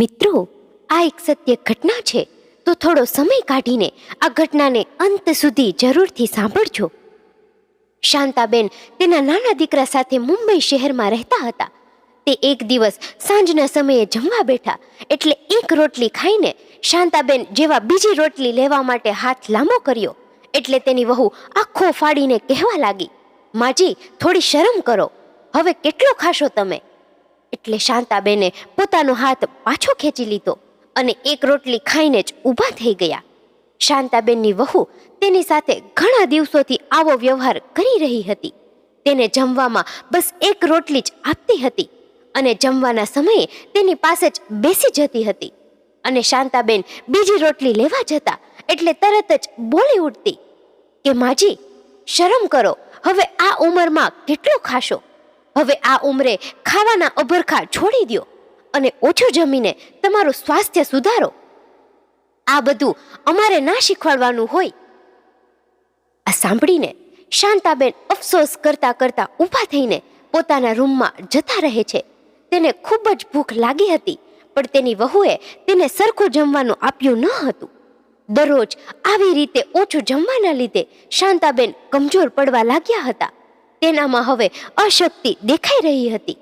મિત્રો, આ એક સત્ય ઘટના છે. તો થોડો સમય કાઢીને આ ઘટનાને અંત સુધી જરૂરથી સાંભળજો. શાંતાબેન તેના નાના દીકરા સાથે મુંબઈ શહેરમાં રહેતા હતા. તે એક દિવસ સાંજના સમયે જમવા બેઠા, એટલે એક રોટલી ખાઈને શાંતાબેન જેવા બીજી રોટલી લેવા માટે હાથ લાંબો કર્યો, એટલે તેની વહુ આખો ફાડીને કહેવા લાગી, માજી, થોડી શરમ કરો. હવે કેટલો ખાશો તમે? એટલે શાંતાબેને પોતાનો હાથ પાછો ખેંચી લીધો અને એક રોટલી ખાઈને જ ઊભા થઈ ગયા. શાંતાબેનની વહુ તેની સાથે ઘણા દિવસોથી આવો વ્યવહાર કરી રહી હતી. તેને જમવામાં બસ એક રોટલી જ આપતી હતી અને જમવાના સમયે તેની પાસે જ બેસી જતી હતી. અને શાંતાબેન બીજી રોટલી લેવા જતા એટલે તરત જ બોલી ઉઠતી કે, માજી, શરમ કરો. હવે આ ઉંમરમાં કેટલો ખાશો? હવે આ ઉંમરે ખાવાના અભરખા છોડી દ્યો અને ઓછું જમીને તમારું સ્વાસ્થ્ય સુધારો. આ બધું અમારે ના શીખવાડવાનું હોય. આ સાંભળીને શાંતાબેન અફસોસ કરતા કરતા ઊભા થઈને પોતાના રૂમમાં જતા રહે છે. તેને ખૂબ જ ભૂખ લાગી હતી, પણ તેની વહુએ તેને સરખું જમવાનું આપ્યું ન હતું. દરરોજ આવી રીતે ઓછું જમવાના લીધે શાંતાબેન કમજોર પડવા લાગ્યા હતા. તેનામાં હવે અશક્તિ દેખાઈ રહી હતી.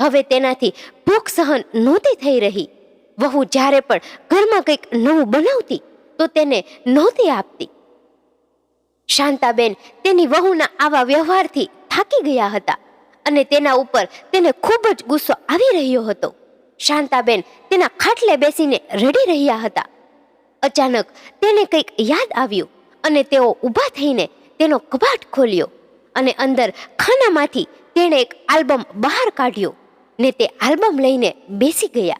હવે તેનાથી ભૂખ સહન નહોતી થઈ રહી. વહુ જ્યારે પણ ઘરમાં કંઈક નવું બનાવતી, તો તેને નહોતી આપતી. શાંતાબેન તેની વહુના આવા વ્યવહારથી થાકી ગયા હતા અને તેના ઉપર તેને ખૂબ જ ગુસ્સો આવી રહ્યો હતો. શાંતાબેન તેના ખાટલે બેસીને રડી રહ્યા હતા. અચાનક તેને કંઈક યાદ આવ્યું અને તેઓ ઊભા થઈને તેનો કબાટ ખોલ્યો. અને અંદર ખાનામાંથી તેણે એક આલ્બમ બહાર કાઢ્યો ને તે આલ્બમ લઈને બેસી ગયા.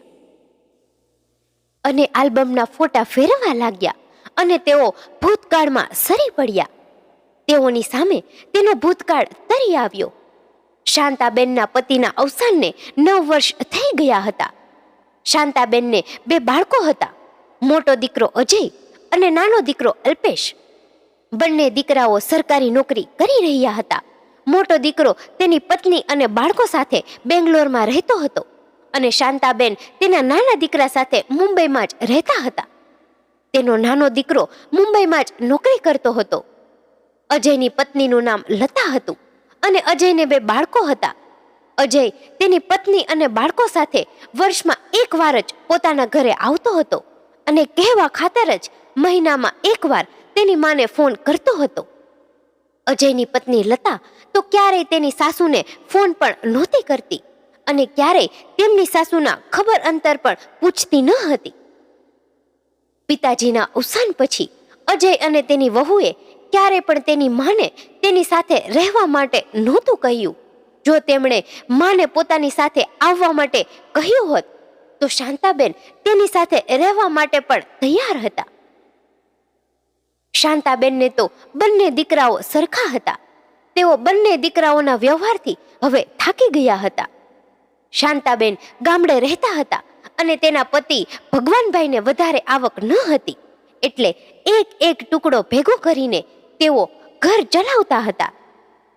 અને આલ્બમના ફોટા ફેરવા લાગ્યા અને તેઓ ભૂતકાળમાં સરી પડ્યા. તેઓની સામે તેનો ભૂતકાળ તરી આવ્યો. શાંતાબેનના પતિના અવસાનને નવ વર્ષ થઈ ગયા હતા. શાંતાબેનને બે બાળકો હતા. મોટો દીકરો અજય અને નાનો દીકરો અલ્પેશ. બંને દીકરાઓ સરકારી નોકરી કરી રહ્યા હતા. મોટો દીકરો તેની પત્ની અને બાળકો સાથે બેંગ્લોરમાં રહેતો હતો અને શાંતાબેન તેના નાના દીકરા સાથે મુંબઈમાં જ રહેતા હતા. તેનો નાનો દીકરો મુંબઈમાં જ નોકરી કરતો હતો. અજયની પત્નીનું નામ લતા હતું અને અજયને બે બાળકો હતા. અજય તેની પત્ની અને બાળકો સાથે વર્ષમાં એકવાર જ પોતાના ઘરે આવતો હતો અને કહેવા ખાતર જ મહિનામાં એકવાર તેની માને ફોન કરતો હતો. અજયની પત્ની લતા તો ક્યારેય તેની સાસુને ફોન પણ નહોતી કરતી અને ક્યારેય તેમની સાસુના ખબર અંતર પણ પૂછતી ન હતી. પિતાજીના અવસાન પછી અજય અને તેની વહુએ ક્યારે પણ તેની માને તેની સાથે રહેવા માટે નહોતું કહ્યું. જો તેમણે માને પોતાની સાથે આવવા માટે કહ્યું હોત, તો શાંતાબેન તેની સાથે રહેવા માટે પણ તૈયાર હતા. શાંતાબેનને તો બંને દીકરાઓ સરખા હતા. તેઓ બંને દીકરાઓના વ્યવહારથી હવે થાકી ગયા હતા. શાંતાબેન ગામડે રહેતા હતા અને તેના પતિ ભગવાનભાઈને વધારે આવક ન હતી. એટલે એક એક ટુકડો ભેગો કરીને તેઓ ઘર ચલાવતા હતા.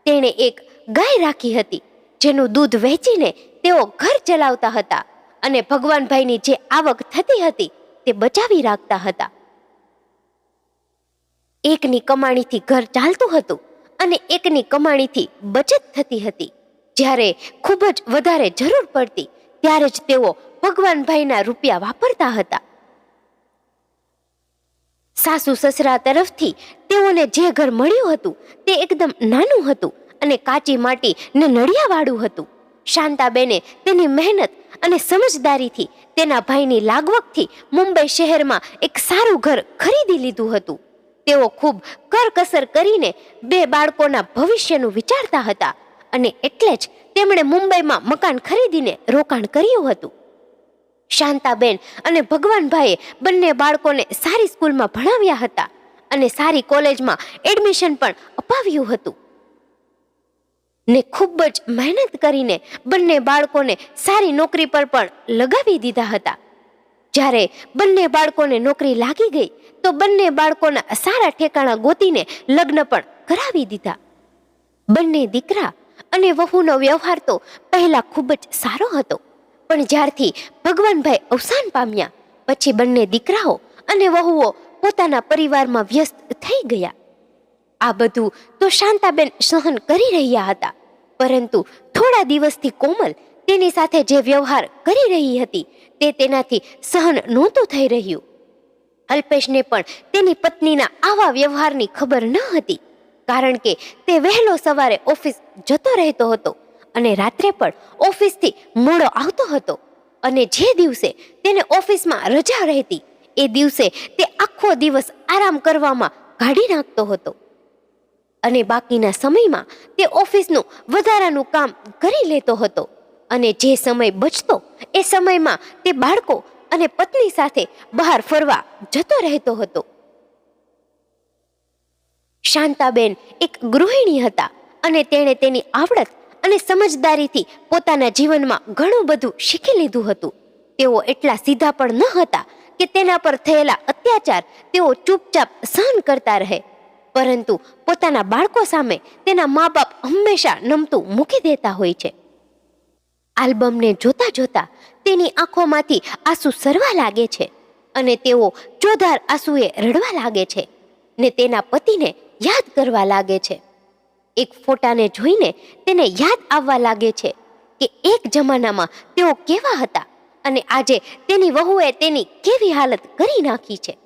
તેણે એક ગાય રાખી હતી, જેનું દૂધ વહેંચીને તેઓ ઘર ચલાવતા હતા અને ભગવાનભાઈની જે આવક થતી હતી તે બચાવી રાખતા હતા. એકની કમાણીથી ઘર ચાલતું હતું અને એકની કમાણીથી બચત થતી હતી. જ્યારે ખૂબ જ વધારે જરૂર પડતી, ત્યારે જ તેઓ ભગવાનભાઈના રૂપિયા વાપરતા હતા. સાસુ સસરા તરફથી તેઓને જે ઘર મળ્યું હતું, તે એકદમ નાનું હતું અને કાચી માટી ને નળિયાવાળું હતું. શાંતાબેને તેની મહેનત અને સમજદારીથી તેના ભાઈની લાગવકથી મુંબઈ શહેરમાં એક સારું ઘર ખરીદી લીધું હતું. તેઓ ખૂબ કરકસર કરીને બે બાળકોના ભવિષ્યનું વિચારતા હતા અને એટલે જ તેમણે મુંબઈમાં મકાન ખરીદીને રોકાણ કર્યું હતું. શાંતાબેન અને ભગવાનભાઈએ બંને બાળકોને સારી સ્કૂલમાં ભણાવ્યા હતા અને સારી કોલેજમાં એડમિશન પણ અપાવ્યું હતું. ને ખૂબ જ મહેનત કરીને બંને બાળકોને સારી નોકરી પર પણ લગાવી દીધા હતા. જ્યારે બંને બાળકોને નોકરી લાગી ગઈ, તો બંને બાળકોના સારા ઠેકાણા ગોતીને લગ્ન પણ કરાવી દીધા. બંને દીકરા અને વહુનો વ્યવહાર તો પહેલા ખૂબ જ સારો હતો, પણ જ્યારથી ભગવાનભાઈ અવસાન પામ્યા, પછી બંને દીકરાઓ અને વહુઓ પોતાના પરિવારમાં વ્યસ્ત થઈ ગયા. આ બધું તો શાંતાબેન સહન કરી રહ્યા હતા, પરંતુ થોડા દિવસથી કોમલ તેની સાથે જે વ્યવહાર કરી રહી હતી તે તેનાથી સહન નહોતું થઈ રહ્યું. અલ્પેશને પણ તેની પત્નીના આવા વ્યવહારની ખબર ન હતી, કારણ કે તે વહેલો સવારે ઓફિસ જતો રહેતો હતો અને રાત્રે પણ ઓફિસથી મોડો આવતો હતો અને જે દિવસે તેને ઓફિસમાં રજા રહેતી, એ દિવસે તે આખો દિવસ આરામ કરવામાં કાઢી નાખતો હતો. અને બાકીના સમયમાં તે ઓફિસનું વધારાનું કામ કરી લેતો હતો. અને જે સમય બચતો, એ સમયમાં તે બાળકો અને પત્ની સાથે બહાર ફરવા જતો રહેતો હતો. શાંતાબેન એક ગૃહિણી હતા અને તેણે તેની આવડત અને સમજદારીથી પોતાના જીવનમાં ઘણું બધું શીખી લીધું હતું. તેઓ એટલા સીધા પણ ન હતા કે તેના પર થયેલા અત્યાચાર તેઓ ચૂપચાપ સહન કરતા રહે. પરંતુ પોતાના બાળકો સામે તેના મા બાપ હંમેશા નમતું મૂકી દેતા હોય છે. આલ્બમને જોતા જોતા તેની આંખોમાંથી આંસુ સરવા લાગે છે અને તેઓ ચોધાર આંસુએ રડવા લાગે છે ને તેના પતિને યાદ કરવા લાગે છે. એક ફોટાને જોઈને તેને યાદ આવવા લાગે છે કે એક જમાનામાં તેઓ કેવા હતા અને આજે તેની વહુએ તેની કેવી હાલત કરી નાખી છે.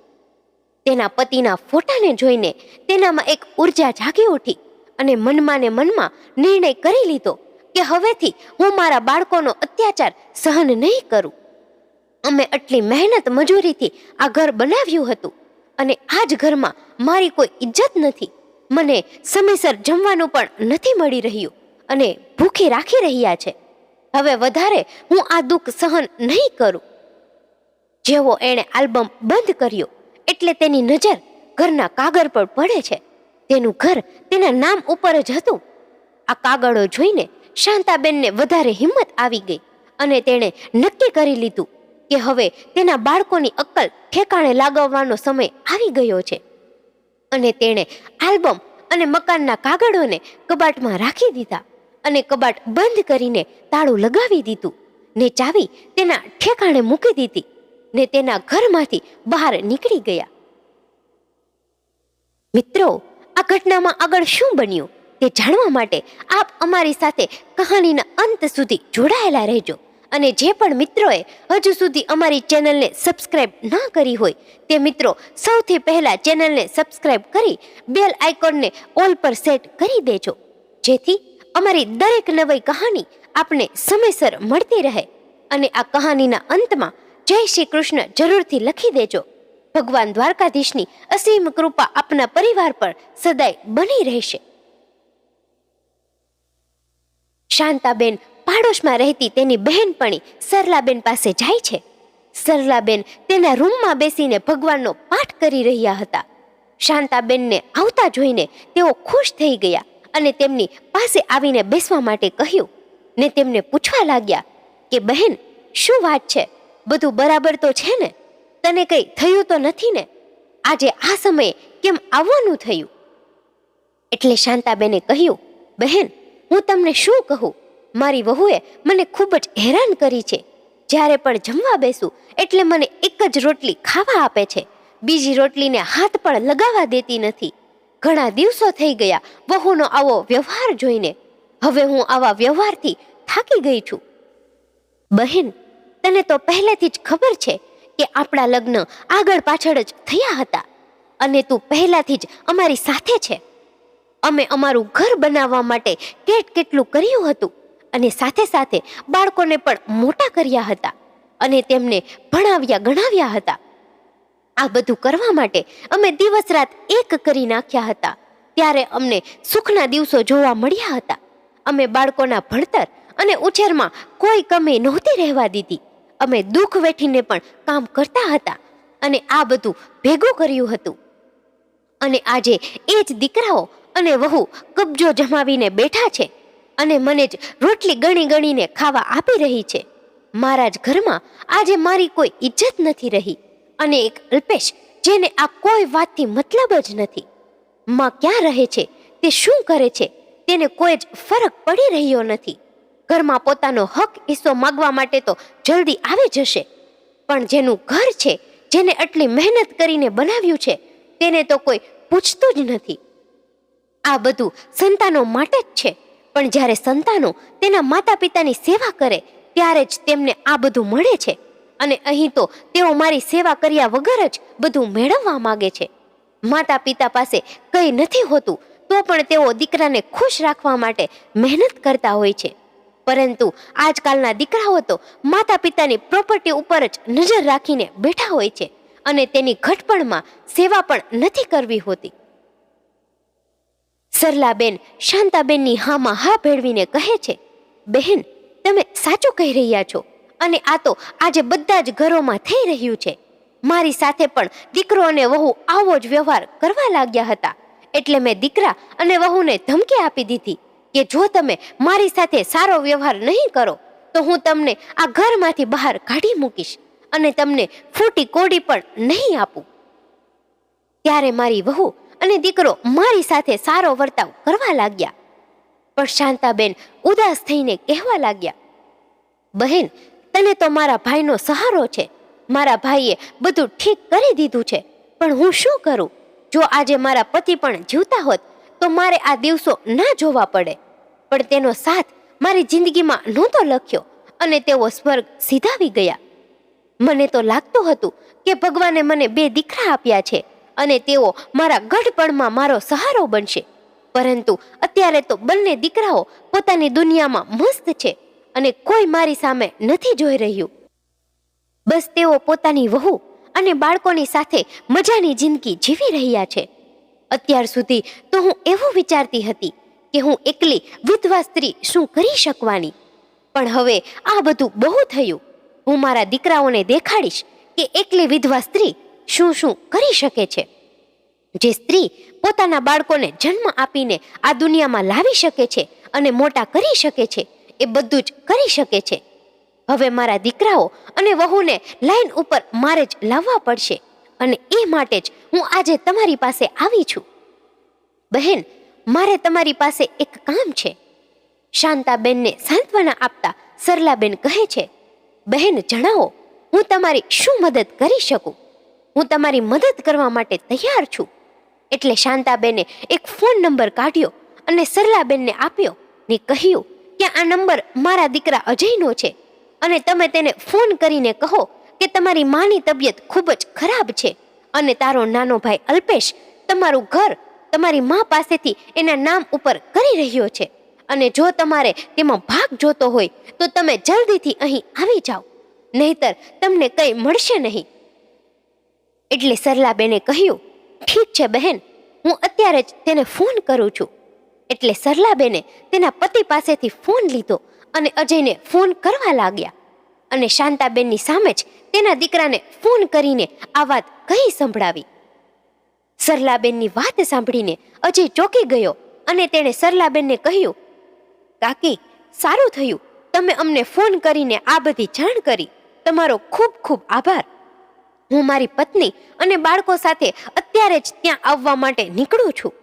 તેના પતિના ફોટાને જોઈને તેનામાં એક ઊર્જા જાગી ઉઠી અને મનમાં ને મનમાં નિર્ણય કરી લીધો કે હવેથી હું મારા બાળકોનો અત્યાચાર સહન નહીં કરું. અમે આટલી મહેનત મજૂરીથી આ ઘર બનાવ્યું હતું અને આ જ ઘરમાં મારી કોઈ ઇજ્જત નથી. મને સમયસર જમવાનું પણ નથી મળી રહ્યું અને ભૂખી રાખી રહ્યા છે. હવે વધારે હું આ દુઃખ સહન નહીં કરું. જેવો એણે આલ્બમ બંધ કર્યો એટલે તેની નજર ઘરના કાગળ પર પડે છે. તેનું ઘર તેના નામ ઉપર જ હતું. આ કાગળો જોઈને શાંતાબેનને વધારે હિંમત આવી ગઈ અને તેણે નક્કી કરી લીધું કે હવે તેના બાળકોની અક્કલ ઠેકાણે લાગવવાનો સમય આવી ગયો છે. અને તેણે આલ્બમ અને મકાનના કાગળોને કબાટમાં રાખી દીધા અને કબાટ બંધ કરીને તાળું લગાવી દીધું, ને ચાવી તેના ઠેકાણે મૂકી દીધી, ને તેના ઘરમાંથી બહાર નીકળી ગયા. મિત્રો, આ ઘટનામાં આગળ શું બન્યું? તે જાણવા માટે આપ અમારી સાથે કહાનીના અંત સુધી જોડાયેલા રહેજો. અને જે પણ મિત્રોએ હજુ સુધી અમારી ચેનલને સબસ્ક્રાઇબ ન કરી હોય, તે મિત્રો સૌથી પહેલાં ચેનલને સબસ્ક્રાઇબ કરી બેલ આઇકોનને ઓલ પર સેટ કરી દેજો. જેથી અમારી દરેક નવી કહાની આપને સમયસર મળતી રહે. અને આ કહાનીના અંતમાં જય શ્રી કૃષ્ણ જરૂરથી લખી દેજો. ભગવાન દ્વારકાધીશની અસીમ કૃપા આપના પરિવાર પર સદાય બની રહેશે. શાંતાબેન પાડોશમાં રહેતી તેની બહેનપણી સરલાબેન પાસે જાય છે. સરલાબેન તેના રૂમમાં બેસીને ભગવાનનો પાઠ કરી રહ્યા હતા. શાંતાબેનને આવતા જોઈને તેઓ ખુશ થઈ ગયા અને તેમની પાસે આવીને બેસવા માટે કહ્યું. ને તેમને પૂછવા લાગ્યા કે, બહેન, શું વાત છે? બધું બરાબર તો છે ને? તને કંઈ થયું તો નથી ને? આજે આ સમયે કેમ આવવાનું થયું? એટલે શાંતાબેને કહ્યું, બહેન હું તમને શું કહું? મારી વહુએ મને ખૂબ જ હેરાન કરી છે. જ્યારે પણ જમવા બેસું, એટલે મને એક જ રોટલી ખાવા આપે છે. બીજી રોટલીને હાથ પણ લગાવવા દેતી નથી. ઘણા દિવસો થઈ ગયા વહુનો આવો વ્યવહાર જોઈને. હવે હું આવા વ્યવહારથી થાકી ગઈ છું. બહેન, તને તો પહેલેથી જ ખબર છે કે આપણા લગ્ન આગળ પાછળ જ થયા હતા. અને તું પહેલાથી જ અમારી સાથે છે. અમે અમારું ઘર બનાવવા માટે કેટ કેટલું કર્યું હતું અને સાથે સાથે બાળકોને પણ મોટા કર્યા હતા અને તેમને ભણાવ્યા, ગણાવ્યા હતા. આ બધું કરવા માટે અમે દિવસ રાત એક કરી નાખ્યા હતા. ત્યારે અમને સુખના દિવસો જોવા મળ્યા હતા. અમે બાળકોના ભણતર અને ઉછેરમાં કોઈ કમી નહોતી રહેવા દીધી. અમે દુઃખ વેઠીને પણ કામ કરતા હતા અને આ બધું ભેગું કર્યું હતું. અને આજે એ જ દીકરાઓ અને વહુ કબજો જમાવીને બેઠા છે અને મને જ રોટલી ગણી ગણીને ખાવા આપી રહી છે. મારા જ ઘરમાં આજે મારી કોઈ ઇજ્જત નથી રહી અને એક અલ્પેશ જેને આ કોઈ વાતથી મતલબ જ નથી. માં ક્યાં રહે છે? તે શું કરે છે? તેને કોઈ જ ફરક પડી રહ્યો નથી. ઘરમાં પોતાનો હક હિસ્સો માગવા માટે તો જલ્દી આવી જશે. પણ જેનું ઘર છે, જેને આટલી મહેનત કરીને બનાવ્યું છે, તેને તો કોઈ પૂછતું જ નથી. આ બધું સંતાનો માટે જ છે. પણ જ્યારે સંતાનો તેના માતા પિતાની સેવા કરે, ત્યારે જ તેમને આ બધું મળે છે. અને અહીં તો તેઓ મારી સેવા કર્યા વગર જ બધું મેળવવા માગે છે. માતા પિતા પાસે કંઈ નથી હોતું, તો પણ તેઓ દીકરાને ખુશ રાખવા માટે મહેનત કરતા હોય છે. પરંતુ આજકાલના દીકરાઓ તો માતા પિતાની પ્રોપર્ટી ઉપર જ નજર રાખીને બેઠા હોય છે અને તેની ઘટપણમાં સેવા પણ નથી કરવી હોતી. સરલાબેન, શાંતાબેનની હામાં હા ભેળવીને કહે છે, બહેન, તમે સાચું કહી રહ્યા છો અને આ તો આજે બધા જ ઘરોમાં થઈ રહ્યું છે. મારી સાથે પણ દીકરો અને વહુ આવો જ વ્યવહાર કરવા લાગ્યા હતા. એટલે મેં દીકરા અને વહુને ધમકી આપી દીધી કે જો તમે મારી સાથે સારો વ્યવહાર નહીં કરો, તો હું તમને આ ઘરમાંથી બહાર કાઢી મૂકીશ અને તમને ફૂટી કોડી પણ નહીં આપું. ત્યારે મારી વહુ અને દીકરો મારી સાથે સારો વર્તાવ કરવા લાગ્યા. પણ શાંતાબેન ઉદાસ થઈને કહેવા લાગ્યા, બહેન, તને તો મારા ભાઈનો સહારો છે. મારા ભાઈએ બધું ઠીક કરી દીધું છે. પણ હું શું કરું? જો આજે મારા પતિ પણ જીવતા હોત, તો મારે આ દિવસો ના જોવા પડે. પણ તેનો સાથ મારી જિંદગીમાં નહોતો લખ્યો અને તેઓ સ્વર્ગ સીધાવી ગયા. મને તો લાગતું હતું કે ભગવાને મને બે દીકરા આપ્યા છે. અને તેઓ મારા ગઢપણમાં મારો સહારો બનશે. પરંતુ અત્યારે તો બંને દીકરાઓ પોતાની દુનિયામાં મસ્ત છે અને કોઈ મારી સામે નથી જોઈ રહ્યું. બસ તેઓ પોતાની વહુ અને બાળકોની સાથે મજાની જિંદગી જીવી રહ્યા છે. અત્યાર સુધી તો હું એવું વિચારતી હતી કે હું એકલી વિધવા સ્ત્રી શું કરી શકવાની? પણ હવે આ બધું બહુ થયું. હું મારા દીકરાઓને દેખાડીશ કે એકલી વિધવા સ્ત્રી શું શું કરી શકે છે? જે સ્ત્રી પોતાના બાળકોને જન્મ આપીને આ દુનિયામાં લાવી શકે છે અને મોટા કરી શકે છે, એ બધું જ કરી શકે છે. હવે મારા દીકરાઓ અને વહુને લાઈન ઉપર મારે જ લાવવા પડશે અને એ માટે જ હું આજે તમારી પાસે આવી છું. બહેન, મારે તમારી પાસે એક કામ છે. શાંતાબેનને સાંત્વના આપતા સરલાબેન કહે છે, બહેન, જણાવો, હું તમારી શું મદદ કરી શકું? હું તમારી મદદ કરવા માટે તૈયાર છું. એટલે શાંતાબેને એક ફોન નંબર કાઢ્યો અને સરલાબેનને આપ્યો. ને કહ્યું, કે આ નંબર મારા દીકરા અજયનો છે અને તમે તેને ફોન કરીને કહો કે તમારી માની તબિયત ખૂબ જ ખરાબ છે અને તારો નાનો ભાઈ અલ્પેશ તમારું ઘર તમારી મા પાસેથી એના નામ ઉપર કરી રહ્યો છે અને જો તમારે તેમાં ભાગ જોતો હોય તો તમે જલ્દીથી અહીં આવી જાઓ. નહીતર તમને કંઈ મળશે નહીં. એટલે સરલાબેને કહ્યું, ઠીક છે બહેન, હું અત્યારે જ તેને ફોન કરું છું. એટલે સરલાબેને તેના પતિ પાસેથી ફોન લીધો અને અજયને ફોન કરવા લાગ્યા. અને શાંતાબેનની સામે જ તેના દીકરાને ફોન કરીને આ વાત કહી સંભળાવી. સરલાબેનની વાત સાંભળીને અજય ચોંકી ગયો અને તેણે સરલાબેનને કહ્યું, કાકી, સારું થયું. તમે અમને ફોન કરીને આ બધી જાણ કરી તમારો ખૂબ ખૂબ આભાર. હું મારી પત્ની અને બાળકો સાથે અત્યારે જ ત્યાં આવવા માટે નીકળું છું.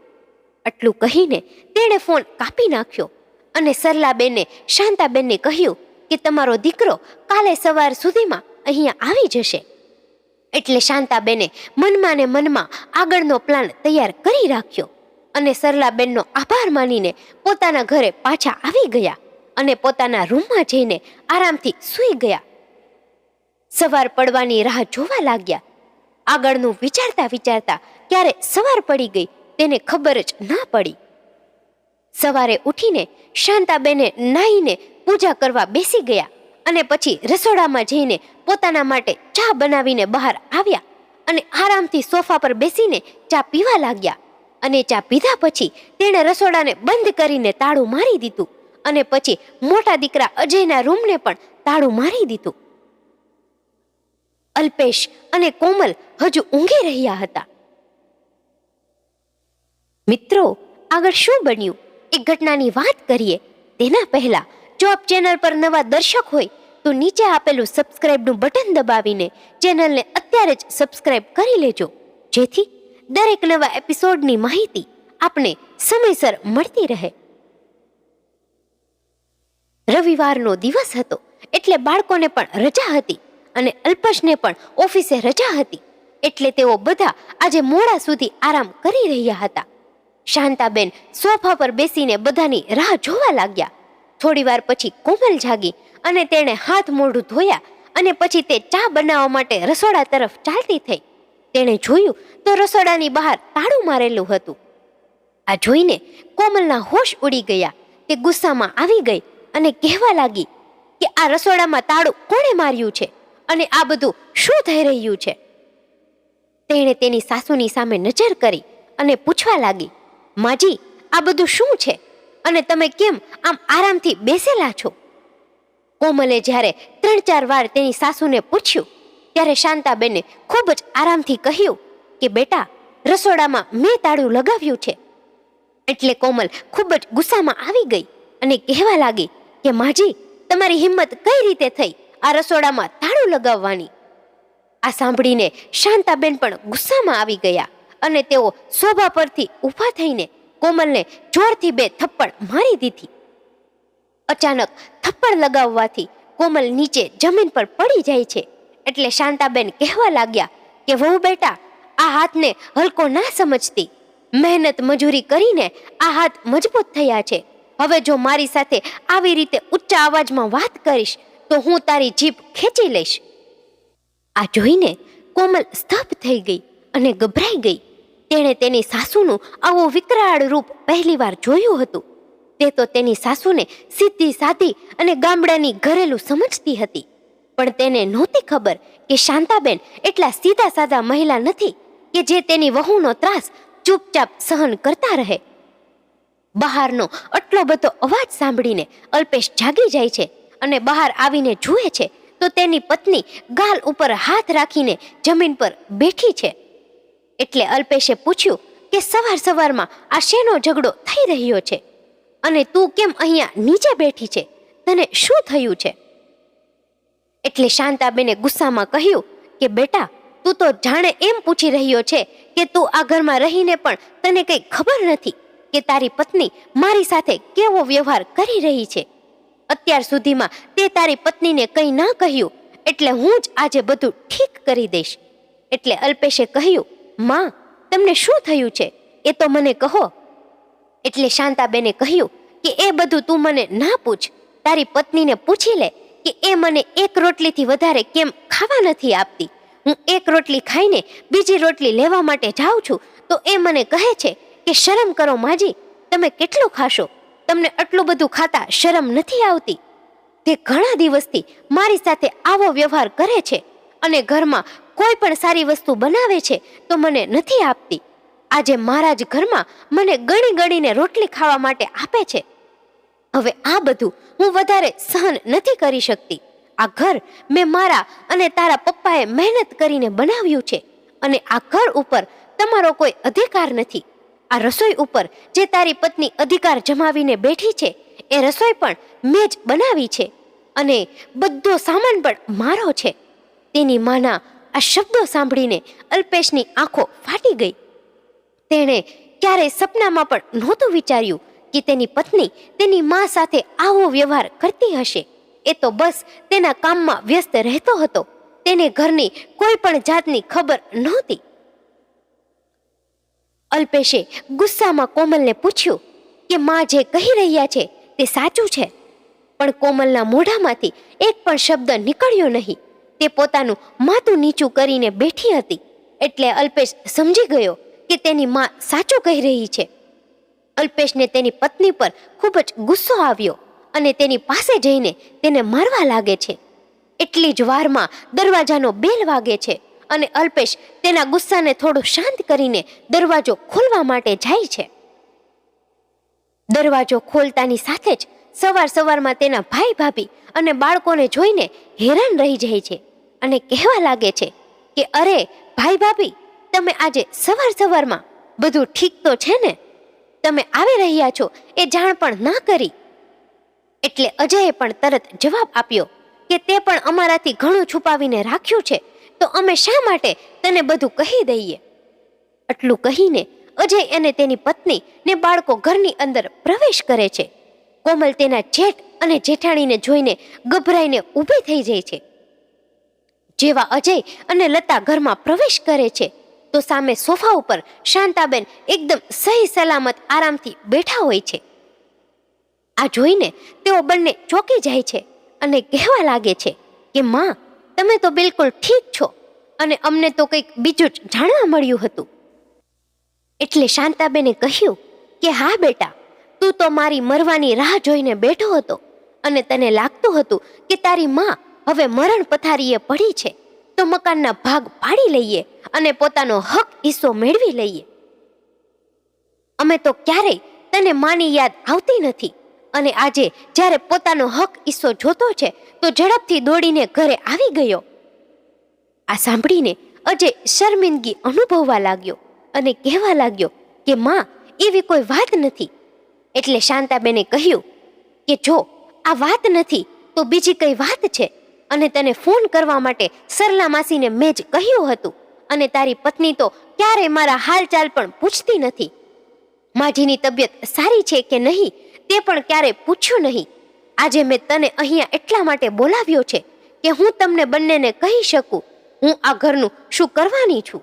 આટલું કહીને તેણે ફોન કાપી નાખ્યો અને સરલાબેને, શાંતાબેનને કહ્યું કે તમારો દીકરો કાલે સવાર સુધીમાં અહીંયા આવી જશે. એટલે શાંતાબેને મનમાં ને મનમાં આગળનો પ્લાન તૈયાર કરી રાખ્યો અને સરલાબેનનો આભાર માનીને પોતાના ઘરે પાછા આવી ગયા અને પોતાના રૂમમાં જઈને આરામથી સૂઈ ગયા. સવાર પડવાની રાહ જોવા લાગ્યા. આગળનું વિચારતા વિચારતા ક્યારે સવાર પડી ગઈ તેને ખબર જ ન પડી. સવારે ઉઠીને શાંતાબેને નાહીને પૂજા કરવા બેસી ગયા અને પછી રસોડામાં જઈને પોતાના માટે ચા બનાવીને બહાર આવ્યા અને આરામથી સોફા પર બેસીને ચા પીવા લાગ્યા અને ચા પીધા પછી તેણે રસોડાને બંધ કરીને તાળું મારી દીધું અને પછી મોટા દીકરા અજયના રૂમને પણ તાળું મારી દીધું. અલ્પેશ અને કોમલ હજુ ઊંઘી રહ્યા હતા. મિત્રો, આગળ શું બન્યું? એ ઘટનાની વાત કરીએ. તેના પહેલા, જો આપ ચેનલ પર નવા દર્શક હોય, તો નીચે આપેલું સબસ્ક્રાઇબનું બટન દબાવીને ચેનલને અત્યારે જ સબસ્ક્રાઇબ કરી લેજો. જેથી દરેક નવા એપિસોડની માહિતી આપને સમયસર મળતી રહે. રવિવારનો દિવસ હતો, એટલે બાળકોને પણ રજા હતી. અને અલ્પશને પણ ઓફિસે રજા હતી. એટલે તેઓ બધા આજે મોડા સુધી આરામ કરી રહ્યા હતા. શાંતાબેન સોફા પર બેસીને બધાની રાહ જોવા લાગ્યા. થોડીવાર પછી કોમલ જાગી અને તેણે હાથ મોઢું ધોયા અને પછી તે ચા બનાવવા માટે રસોડા તરફ ચાલતી થઈ. તેણે જોયું તો રસોડાની બહાર તાળું મારેલું હતું. આ જોઈને કોમલના હોશ ઉડી ગયા. તે ગુસ્સામાં આવી ગઈ અને કહેવા લાગી કે આ રસોડામાં તાળું કોણે માર્યું છે? અને આ બધું શું થઈ રહ્યું છે? તેણે તેની સાસુની સામે નજર કરી અને પૂછવા લાગી, માજી, આ બધું શું છે? અને તમે કેમ આમ આરામથી બેસેલા છો? કોમલે જ્યારે ત્રણ ચાર વાર તેની સાસુને પૂછ્યું, ત્યારે શાંતાબેને ખૂબ જ આરામથી કહ્યું કે, બેટા, રસોડામાં મેં તાળું લગાવ્યું છે. એટલે કોમલ ખૂબ જ ગુસ્સામાં આવી ગઈ અને કહેવા લાગી કે, માજી, તમારી હિંમત કઈ રીતે થઈ? આ રસોડામાં તાળું લગાવવાની. આ સાંભળીને શાંતાબેન પણ ગુસ્સામાં આવી ગયા અને તેઓ શોભા પરથી ઊભા થઈને કોમલને જોરથી બે થપ્પડ મારી દીધી. અચાનક થપ્પડ લગાવવાથી કોમલ નીચે જમીન પર પડી જાય છે એટલે શાંતાબેન કહેવા લાગ્યા કે, વહુ બેટા, આ હાથને હલકો ના સમજતી. મહેનત મજૂરી કરીને આ હાથ મજબૂત થયા છે. હવે જો મારી સાથે આવી રીતે ઊંચા અવાજમાં વાત કરીશ તો હું તારી જીભ ખેંચી લઈશ. આ જોઈને કોમલ સ્તબ્ધ થઈ ગઈ અને ગભરાઈ ગઈ. તેણે તેની સાસુનું આવું વિકરાળ રૂપ પહેલીવાર જોયું હતું. તે તો તેની સાસુને સીધી સાધી અને ગામડાની ઘરેલું સમજતી હતી. પણ તેને નહોતી ખબર કે શાંતાબેન એટલા સીધા સાધા મહિલા નથી કે જે તેની વહુનો ત્રાસ ચૂપચાપ સહન કરતા રહે. બહારનો આટલો બધો અવાજ સાંભળીને અલ્પેશ જાગી જાય છે. અને બહાર આવીને જુએ છે, તો તેની પત્ની ગાલ ઉપર હાથ રાખીને જમીન પર બેઠી છે. એટલે અલ્પેશે પૂછ્યું કે સવાર સવારમાં આ શેનો ઝઘડો થઈ રહ્યો છે? અને તું કેમ અહીંયા નીચે બેઠી છે? તને શું થયું છે? એટલે શાંતાબેને ગુસ્સામાં કહ્યું કે, બેટા, તું તો જાણે એમ પૂછી રહ્યો છે કે તું આ ઘરમાં રહીને પણ તને કંઈ ખબર નથી કે તારી પત્ની મારી સાથે કેવો વ્યવહાર કરી રહી છે. અત્યાર સુધીમાં તે તારી પત્નીને કંઈ ના કહ્યું, એટલે હું જ આજે બધું ઠીક કરી દઈશ. એટલે અલ્પેશે કહ્યું, માં, તમને શું થયું છે? એ તો મને કહો. એટલે શાંતાબેને કહ્યું કે, એ બધું તું મને ના પૂછ. તારી પત્નીને પૂછી લે કે એ મને એક રોટલીથી વધારે કેમ ખાવા નથી આપતી. હું એક રોટલી ખાઈને બીજી રોટલી લેવા માટે જાઉં છું, તો એ મને કહે છે કે, શરમ કરો માજી, તમે કેટલું ખાશો? તમને આટલું બધું ખાતા શરમ નથી આવતી? તે ઘણા દિવસથી મારી સાથે આવો વ્યવહાર કરે છે અને ઘરમાં કોઈ પણ સારી વસ્તુ બનાવે છે તો મને નથી આપતી. આજે મારા જ ઘરમાં મને ગણી ગણીને રોટલી ખાવા માટે આપે છે. હવે આ બધું હું વધારે સહન નથી કરી શકતી. આ ઘર મેં મારા અને તારા પપ્પાએ મહેનત કરીને બનાવ્યું છે અને આ ઘર ઉપર તમારો કોઈ અધિકાર નથી. આ રસોઈ ઉપર જે તારી પત્ની અધિકાર જમાવીને બેઠી છે, એ રસોઈ પણ મેં જ બનાવી છે અને બધો સામાન પણ મારો છે. તેની માના આ શબ્દો સાંભળીને અલ્પેશની આંખો ફાટી ગઈ. તેણે ક્યારેય સપનામાં પણ નહોતું વિચાર્યું કે તેની પત્ની તેની મા સાથે આવો વ્યવહાર કરતી હશે. એ તો બસ તેના કામમાં વ્યસ્ત રહેતો હતો. તેને ઘરની કોઈ પણ જાતની ખબર નહોતી. અલ્પેશે ગુસ્સામાં કોમલને પૂછ્યું કે માં જે કહી રહ્યા છે તે સાચું છે? પણ કોમલના મોઢામાંથી એક પણ શબ્દ નીકળ્યો નહીં. તે પોતાનું માથું નીચું કરીને બેઠી હતી. એટલે અલ્પેશ સમજી ગયો કે તેની માં સાચું કહી રહી છે. અલ્પેશને તેની પત્ની પર ખૂબ જ ગુસ્સો આવ્યો અને તેની પાસે જઈને તેને મારવા લાગે છે. એટલી જ વારમાં દરવાજાનો બેલ વાગે છે. અને અલ્પેશ તેના ગુસ્સાને થોડો શાંત કરીને દરવાજો ખોલવા માટે જાય છે. દરવાજો ખોલતાની સાથે જ સવાર સવારમાં તેના ભાઈ ભાભી અને બાળકોને જોઈને હેરાન રહી જાય છે અને કહેવા લાગે છે કે, અરે, ભાઈ ભાભી, તમે આજે સવાર સવારમાં બધું ઠીક તો છે ને? તમે આવી રહ્યા છો એ જાણ પણ ના કરી. એટલે અજયે પણ તરત જવાબ આપ્યો કે, તે પણ અમારાથી ઘણું છુપાવીને રાખ્યું છે તો અમે શા માટે તને બધું કહી દઈએ? આટલું કહીને અજય અને તેની પત્ની ને બાળકો ઘરની અંદર પ્રવેશ કરે છે. કોમલ તેના જેઠ અને જેઠાણીને જોઈને ગભરાઈને ઊભી થઈ જાય છે. જેવા અજય અને લતા ઘરમાં પ્રવેશ કરે છે, તો સામે સોફા ઉપર શાંતાબેન એકદમ સહી સલામત આરામથી બેઠા હોય છે. આ જોઈને તેઓ બંને ચોંકી જાય છે અને કહેવા લાગે છે કે, માં તમે તો બિલકુલ ઠીક છો. અને અમને તો કંઈક બીજું જ જાણવા મળ્યું હતું. એટલે શાંતાબેને કહ્યું કે, હા, બેટા, તું તો મારી મરવાની રાહ જોઈને બેઠો હતો અને તને લાગતું હતું કે તારી માં હવે મરણ પથારીએ પડી છે. તો મકાનના ભાગ પાડી લઈએ અને પોતાનો હક હિસ્સો મેળવી લઈએ. અમે તો ક્યારેય તને માની યાદ આવતી નથી. અને આજે જ્યારે પોતાનો હક હિસ્સો જોતો છે, તો ઝડપથી દોડીને ઘરે આવી ગયો. આ સાંભળીને અજય શર્મિંદગી અનુભવવા લાગ્યો અને કહેવા લાગ્યો કે, માં, એવી કોઈ વાત નથી. એટલે શાંતાબેને કહ્યું કે, જો, આ વાત નથી, તો બીજી કઈ વાત છે? અને તને ફોન કરવા માટે સરલા માસીને મેં જ કહ્યું હતું. અને તારી પત્ની તો ક્યારેય મારા હાલચાલ પણ પૂછતી નથી. માજીની તબિયત સારી છે કે નહીં? તે પણ ક્યારેય પૂછ્યું નહીં. આજે મેં તને અહીંયા એટલા માટે બોલાવ્યો છે કે હું તમને બંનેને કહી શકું. હું આ ઘરનું શું કરવાની છું?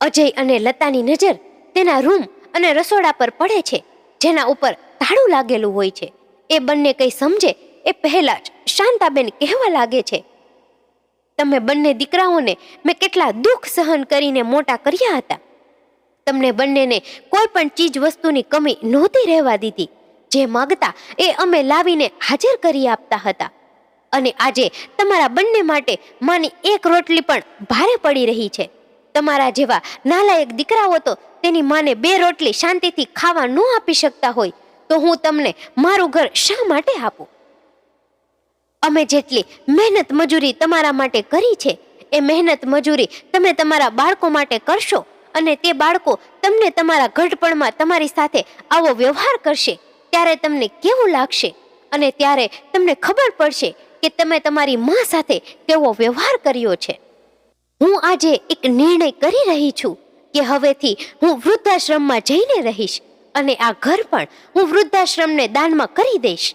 અજય અને લતાની નજર તેના રૂમ અને રસોડા પર પડે છે, જેના ઉપર તાળું લાગેલું હોય છે. એ બંને કંઈ સમજે એ પહેલા જ શાંતાબેન કહેવા લાગે છે, તમે બંને દીકરાઓને મેં કેટલા દુઃખ સહન કરીને મોટા કર્યા હતા. તમને બંનેને કોઈ પણ ચીજ વસ્તુની કમી નહોતી રહેવા દીધી. જે માગતા એ અમે લાવીને હાજર કરી આપતા હતા. અને આજે તમારા બંને માટે માની એક રોટલી પણ ભારે પડી રહી છે. તમારા જેવા નાલાયક દીકરાઓ તો તેની માને બે રોટલી શાંતિથી ખાવા ન આપી શકતા હોય, તો હું તમને મારું ઘર શા માટે આપું? અમે જેટલી મહેનત મજૂરી તમારા માટે કરી છે, એ મહેનત મજૂરી તમે તમારા બાળકો માટે કરશો? અને તે બાળકો તમને તમારા ઘટપણમાં તમારી સાથે આવો વ્યવહાર કરશે. ત્યારે તમને કેવું લાગશે? અને ત્યારે તમને ખબર પડશે કે તમે તમારી માં સાથે કેવો વ્યવહાર કર્યો છે. હું આજે એક નિર્ણય કરી રહી છું કે હવેથી હું વૃદ્ધાશ્રમમાં જઈને રહીશ અને આ ઘર પણ હું વૃદ્ધાશ્રમને દાનમાં કરી દઈશ.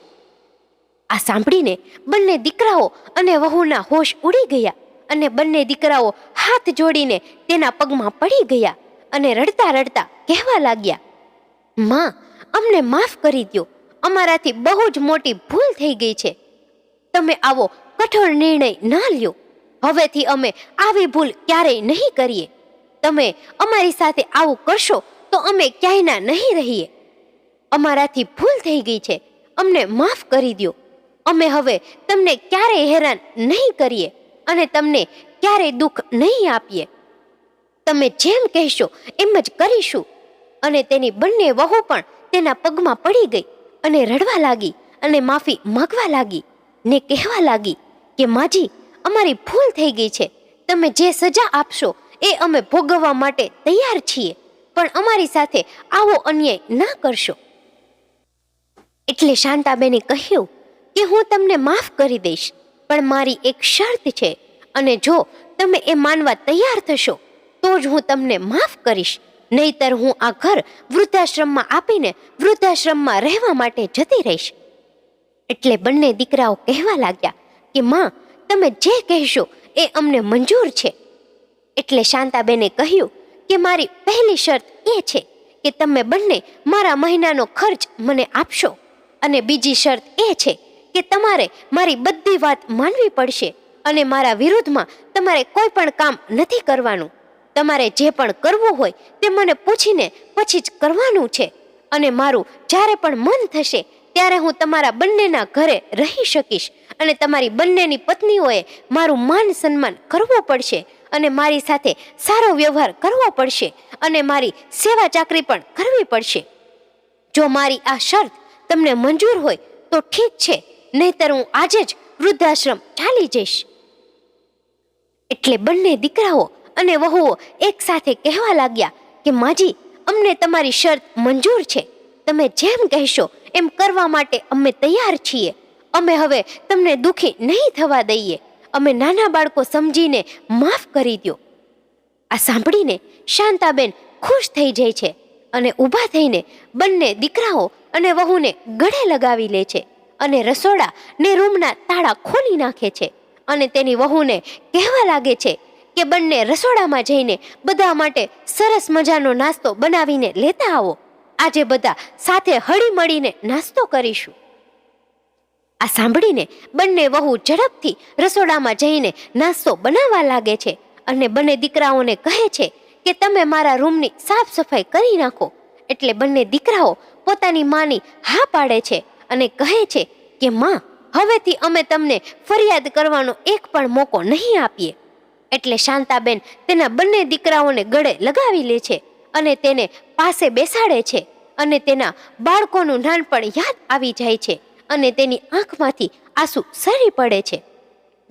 આ સાંભળીને બંને દીકરાઓ અને વહુના હોશ ઉડી ગયા. અને બંને દીકરાઓ હાથ જોડીને તેના પગમાં પડી ગયા અને રડતા રડતા કહેવા લાગ્યા, માં, અમને માફ કરી દો અમારાથી બહુ જ મોટી ભૂલ થઈ ગઈ છે. તમે આવો કઠોર નિર્ણય ના લ્યો. હવેથી અમે આવી ભૂલ ક્યારેય નહીં કરીએ. તમે અમારી સાથે આવું કરશો તો અમે ક્યાંયના નહીં રહીએ. અમારાથી ભૂલ થઈ ગઈ છે. અમને માફ કરી દો અમે હવે તમને ક્યારેય હેરાન નહીં કરીએ. અને તમને ક્યારેય દુઃખ નહીં આપીએ. તમે જેમ કહેશો એમ જ કરીશું. અને તેની બંને વહુ પણ તેના પગમાં પડી ગઈ અને રડવા લાગી અને માફી માગવા લાગી ને કહેવા લાગી કે, માજી, અમારી ભૂલ થઈ ગઈ છે. તમે જે સજા આપશો એ અમે ભોગવવા માટે તૈયાર છીએ. પણ અમારી સાથે આવો અન્યાય ના કરશો. એટલે શાંતાબેને કહ્યું કે, હું તમને માફ કરી દઈશ. પણ મારી એક શરત છે અને જો તમે એ માનવા તૈયાર થશો, તો જ હું તમને માફ કરીશ. નહીતર હું આ ઘર વૃદ્ધાશ્રમમાં આપીને વૃદ્ધાશ્રમમાં રહેવા માટે જતી રહીશ. એટલે બંને દીકરાઓ કહેવા લાગ્યા કે, માં, તમે જે કહેશો એ અમને મંજૂર છે. એટલે શાંતાબેને કહ્યું કે, મારી પહેલી શરત એ છે કે તમે બંને મારા મહિનાનો ખર્ચ મને આપશો અને બીજી શરત એ છે કે તમારે મારી બધી વાત માનવી પડશે અને મારા વિરુદ્ધમાં તમારે કોઈ પણ કામ નથી કરવાનું. તમારે જે પણ કરવું હોય તે મને પૂછીને પછી જ કરવાનું છે. અને મારું જ્યારે પણ મન થશે ત્યારે હું તમારા બંનેના ઘરે રહી શકીશ અને તમારી બંનેની પત્નીઓએ મારું માન સન્માન કરવો પડશે અને મારી સાથે સારો વ્યવહાર કરવો પડશે અને મારી સેવા ચાકરી પણ કરવી પડશે. જો મારી આ શરત તમને મંજૂર હોય તો ઠીક છે નહીતર હું આજે જ વૃદ્ધાશ્રમ ચાલી જઈશ. એટલે બંને દીકરાઓ અને વહુઓ એક સાથે કહેવા લાગ્યા કે, માજી, અમને તમારી શરત મંજૂર છે. તમે જેમ કહેશો એમ કરવા માટે અમે તૈયાર છીએ. અમે હવે તમને દુખી નહીં થવા દઈએ. અમે નાના બાળકો સમજીને માફ કરી દો આ સાંભળીને શાંતાબેન ખુશ થઈ જાય છે અને ઊભા થઈને બંને દીકરાઓ અને વહુને ગળે લગાવી લે છે. અને રસોડા ને રૂમના તાળા ખોલી નાખે છે. અને તેની વહુને કહેવા લાગે છે કે બંને રસોડામાં જઈને બધા માટે સરસ મજાનો નાસ્તો બનાવીને લેતા આવો. આજે બધા સાથે હળી મળીને નાસ્તો કરીશું. આ સાંભળીને બંને વહુ ઝડપથી રસોડામાં જઈને નાસ્તો બનાવવા લાગે છે અને બંને દીકરાઓને કહે છે કે તમે મારા રૂમની સાફ સફાઈ કરી નાખો. એટલે બંને દીકરાઓ પોતાની માની હા પાડે છે. અને કહે છે કે, માં, હવેથી અમે તમને ફરિયાદ કરવાનો એક પણ મોકો નહીં આપીએ. એટલે શાંતાબેન તેના બંને દીકરાઓને ગળે લગાવી લે છે અને તેને પાસે બેસાડે છે અને તેના બાળકોનું નાનપણ યાદ આવી જાય છે અને તેની આંખમાંથી આંસુ સરી પડે છે.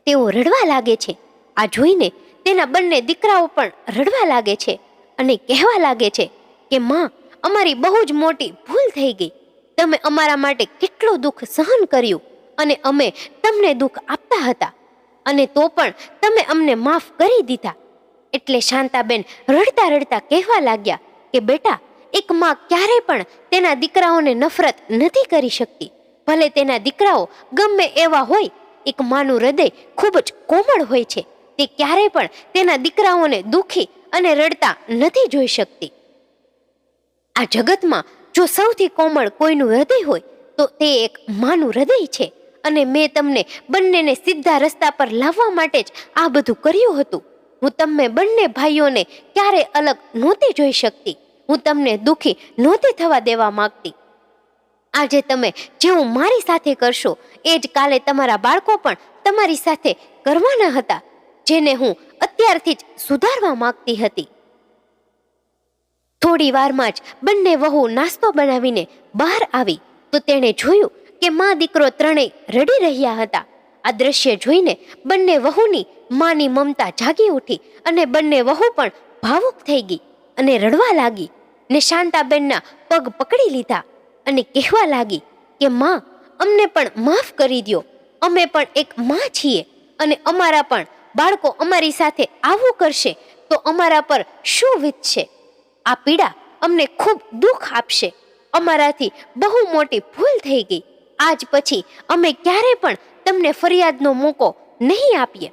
તેઓ રડવા લાગે છે. આ જોઈને તેના બંને દીકરાઓ પણ રડવા લાગે છે અને કહેવા લાગે છે કે, માં, અમારી બહુ જ મોટી ભૂલ થઈ ગઈ. તમે અમારા માટે કેટલું દુઃખ સહન કર્યું અને અમે તમને દુઃખ આપતા હતા. અને તો પણ તમે અમને માફ કરી દીધા. એટલે શાંતાબેન રડતા રડતા કહેવા લાગ્યા કે, બેટા, એક માં ક્યારેય પણ તેના દીકરાઓને નફરત નથી કરી શકતી. ભલે તેના દીકરાઓ ગમે એવા હોય, એક માનું હૃદય ખૂબ જ કોમળ હોય છે. તે ક્યારેય પણ તેના દીકરાઓને દુઃખી અને રડતા નથી જોઈ શકતી. આ જગતમાં જો સૌથી કોમળ કોઈનું હૃદય હોય, તો તે એક માનું હૃદય છે. અને મેં તમને બંનેને સીધા રસ્તા પર લાવવા માટે જ આ બધું કર્યું હતું. હું તમને બંને ભાઈઓને ક્યારે અલગ નહોતી જોઈ શકતી. હું તમને દુઃખી નહોતી થવા દેવા માંગતી. આજે તમે જેવું મારી સાથે કરશો, એ જ કાલે તમારા બાળકો પણ તમારી સાથે કરવાના હતા, જેને હું અત્યારથી જ સુધારવા માંગતી હતી. થોડી વારમાં જ બંને વહુ નાસ્તો બનાવીને બહાર આવી તો તેણે જોયું કે મા દીકરો ત્રણેય રડી રહ્યા હતા. આ દ્રશ્ય જોઈને બંને વહુની માની મમતા જાગી ઉઠી અને બંને વહુ પણ ભાવુક થઈ ગઈ અને રડવા લાગી. ને શાંતાબેનના પગ પકડી લીધા અને કહેવા લાગી કે, માં, અમને પણ માફ કરી દ્યો. અમે પણ એક માં છીએ અને અમારા પણ બાળકો અમારી સાથે આવું કરશે તો અમારા પર શું વીતશે આ પીડા અમને ખૂબ દુઃખ આપશે. અમારાથી બહુ મોટી ભૂલ થઈ ગઈ. આજ પછી અમે ક્યારે પણ તમને ફરિયાદનો મોકો નહીં આપીએ.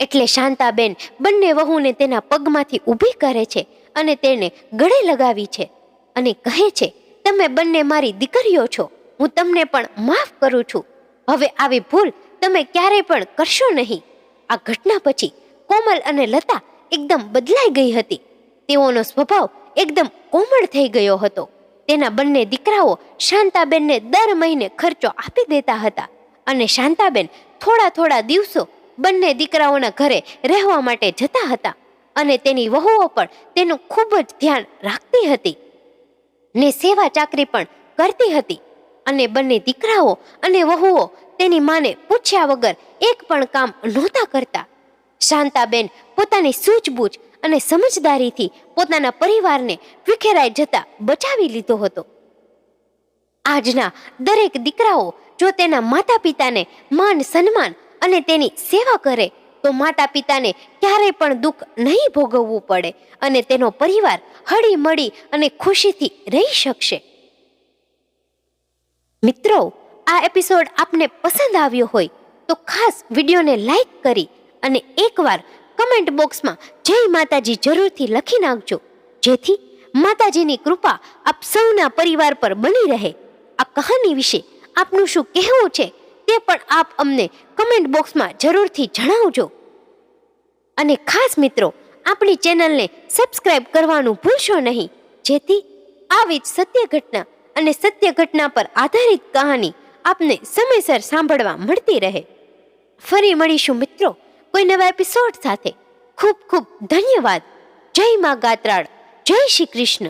એટલે શાંતાબેન બંને વહુને તેના પગમાંથી ઊભી કરે છે અને તેને ગળે લગાવી છે અને કહે છે, તમે બંને મારી દીકરીઓ છો. હું તમને પણ માફ કરું છું. હવે આવી ભૂલ તમે ક્યારેય પણ કરશો નહીં. આ ઘટના પછી કોમલ અને લતા એકદમ બદલાઈ ગઈ હતી. તેઓનો સ્વભાવ એકદમ કોમળ થઈ ગયો હતો. તેના બંને દીકરાઓ શાંતાબેનને દર મહિને ખર્ચો આપી દેતા હતા અને શાંતાબેન થોડા થોડા દિવસો બંને દીકરાઓના ઘરે રહેવા માટે જતા હતા અને તેની વહુઓ પણ તેનું ખૂબ જ ધ્યાન રાખતી હતી ને સેવા ચાકરી પણ કરતી હતી અને બંને દીકરાઓ અને વહુઓ તેની માને પૂછ્યા વગર એક પણ કામ નહોતા કરતા. શાંતાબેન પોતાની સૂઝબૂછ અને સમજદારીથી પોતાના પરિવારને વિખેરાઈ જતા બચાવી લીધો હતો. આજના દરેક દીકરાઓ જો તેના માતા પિતાને માન સન્માન અને તેની સેવા કરે, તો માતા પિતાને ક્યારેય પણ દુઃખ નહીં ભોગવવું પડે અને તેનો પરિવાર હળી મળી અને ખુશીથી રહી શકશે. મિત્રો, આ એપિસોડ આપને પસંદ આવ્યો હોય તો ખાસ વિડીયોને લાઈક કરી અને એકવાર કમેન્ટ બોક્સમાં જય માતાજી જરૂરથી લખી નાખજો. જેથી માતાજીની કૃપા આપ સૌના પરિવાર પર બની રહે. આ કહાની વિશે આપનું શું કહેવું છે તે પણ આપ અમને કમેન્ટ બોક્સમાં જરૂરથી જણાવજો. અને ખાસ મિત્રો, આપણી ચેનલને સબસ્ક્રાઇબ કરવાનું ભૂલશો નહીં. જેથી આવી જ સત્ય ઘટના અને સત્ય ઘટના પર આધારિત કહાની આપને સમયસર સાંભળવા મળતી રહે. ફરી મળીશું મિત્રો. કોઈ નવા એપિસોડ સાથે. ખૂબ ખૂબ ધન્યવાદ. જય મા ગાત્રાળ. જય શ્રી કૃષ્ણ.